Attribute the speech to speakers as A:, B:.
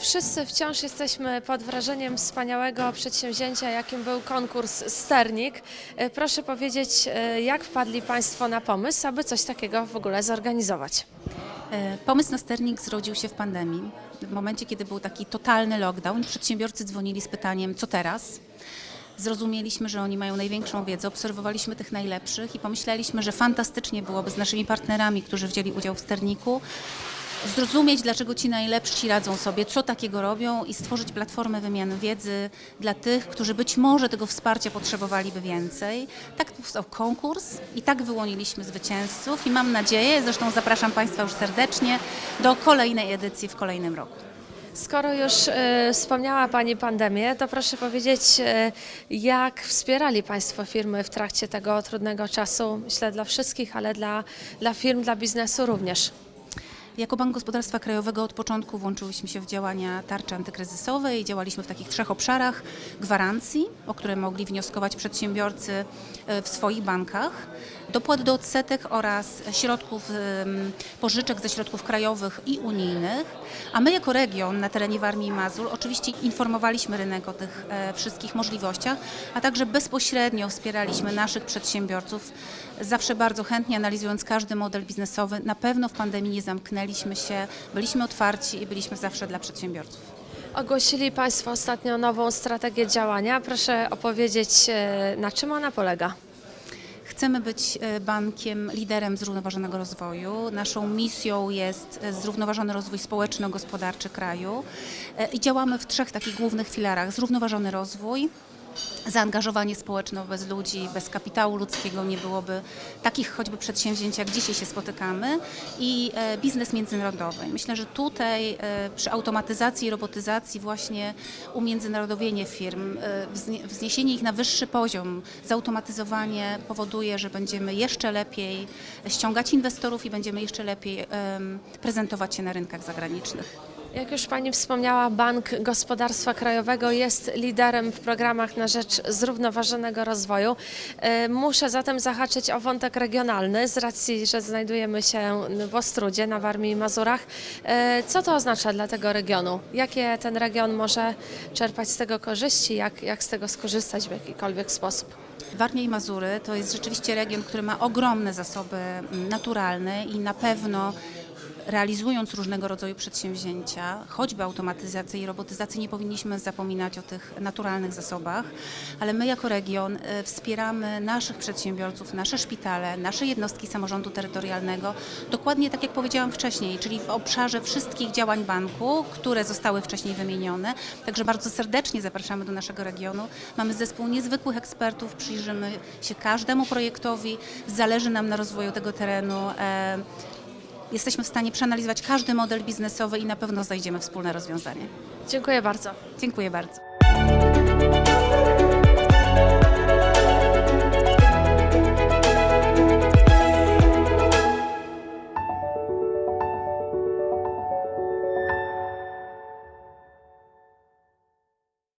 A: Wszyscy wciąż jesteśmy pod wrażeniem wspaniałego przedsięwzięcia, jakim był konkurs Sternik. E, Proszę powiedzieć, e, jak wpadli Państwo na pomysł, aby coś takiego w ogóle zorganizować?
B: E, Pomysł na sternik zrodził się w pandemii. W momencie, kiedy był taki totalny lockdown, przedsiębiorcy dzwonili z pytaniem, co teraz? Zrozumieliśmy, że oni mają największą wiedzę, obserwowaliśmy tych najlepszych i pomyśleliśmy, że fantastycznie byłoby z naszymi partnerami, którzy wzięli udział w sterniku, zrozumieć, dlaczego ci najlepsi radzą sobie, co takiego robią i stworzyć platformę wymiany wiedzy dla tych, którzy być może tego wsparcia potrzebowaliby więcej. Tak powstał konkurs i tak wyłoniliśmy zwycięzców i mam nadzieję, zresztą zapraszam Państwa już serdecznie do kolejnej edycji w kolejnym roku.
A: Skoro już e, wspomniała Pani pandemię, to proszę powiedzieć, e, jak wspierali Państwo firmy w trakcie tego trudnego czasu, myślę dla wszystkich, ale dla, dla firm, dla biznesu również.
B: Jako Bank Gospodarstwa Krajowego od początku włączyłyśmy się w działania tarczy antykryzysowej. Działaliśmy w takich trzech obszarach. Gwarancji, o które mogli wnioskować przedsiębiorcy e, w swoich bankach, dopłat do odsetek oraz środków, pożyczek ze środków krajowych i unijnych. A my jako region na terenie Warmii i Mazur oczywiście informowaliśmy rynek o tych e, wszystkich możliwościach, a także bezpośrednio wspieraliśmy naszych przedsiębiorców, zawsze bardzo chętnie analizując każdy model biznesowy. Na pewno w pandemii nie zamknęliśmy się, byliśmy otwarci i byliśmy zawsze dla przedsiębiorców.
A: Ogłosili Państwo ostatnio nową strategię działania. Proszę opowiedzieć, e, na czym ona polega.
B: Chcemy być e, bankiem liderem zrównoważonego rozwoju. Naszą misją jest e, zrównoważony rozwój społeczno-gospodarczy kraju E, i działamy w trzech takich głównych filarach. Zrównoważony rozwój, zaangażowanie społeczne bez ludzi, bez kapitału ludzkiego nie byłoby takich choćby przedsięwzięć, jak dzisiaj się spotykamy i e, biznes międzynarodowy. Myślę, że tutaj e, przy automatyzacji i robotyzacji właśnie umiędzynarodowienie firm, e, wznie- wzniesienie ich na wyższy poziom, zautomatyzowanie powoduje, że będziemy jeszcze lepiej ściągać inwestorów i będziemy jeszcze lepiej prezentować się na rynkach zagranicznych.
A: Jak już Pani wspomniała, Bank Gospodarstwa Krajowego jest liderem w programach na rzecz zrównoważonego rozwoju. E, Muszę zatem zahaczyć o wątek regionalny z racji, że znajdujemy się w Ostrudzie na Warmii i Mazurach. E, Co to oznacza dla tego regionu? Jakie ten region może czerpać z tego korzyści? Jak, jak z tego skorzystać w jakikolwiek sposób?
B: Warmia i Mazury to jest rzeczywiście region, który ma ogromne zasoby naturalne i na pewno realizując różnego rodzaju przedsięwzięcia, choćby automatyzacji i robotyzacji, nie powinniśmy zapominać o tych naturalnych zasobach, ale my jako region e, wspieramy naszych przedsiębiorców, nasze szpitale, nasze jednostki samorządu terytorialnego, dokładnie tak jak powiedziałam wcześniej, czyli w obszarze wszystkich działań banku, które zostały wcześniej wymienione. Także bardzo serdecznie zapraszamy do naszego regionu. Mamy zespół niezwykłych ekspertów, przyjrzymy się każdemu projektowi, zależy nam na rozwoju tego terenu. Jesteśmy w stanie przeanalizować każdy model biznesowy i na pewno znajdziemy wspólne rozwiązanie.
A: Dziękuję bardzo.
B: Dziękuję bardzo.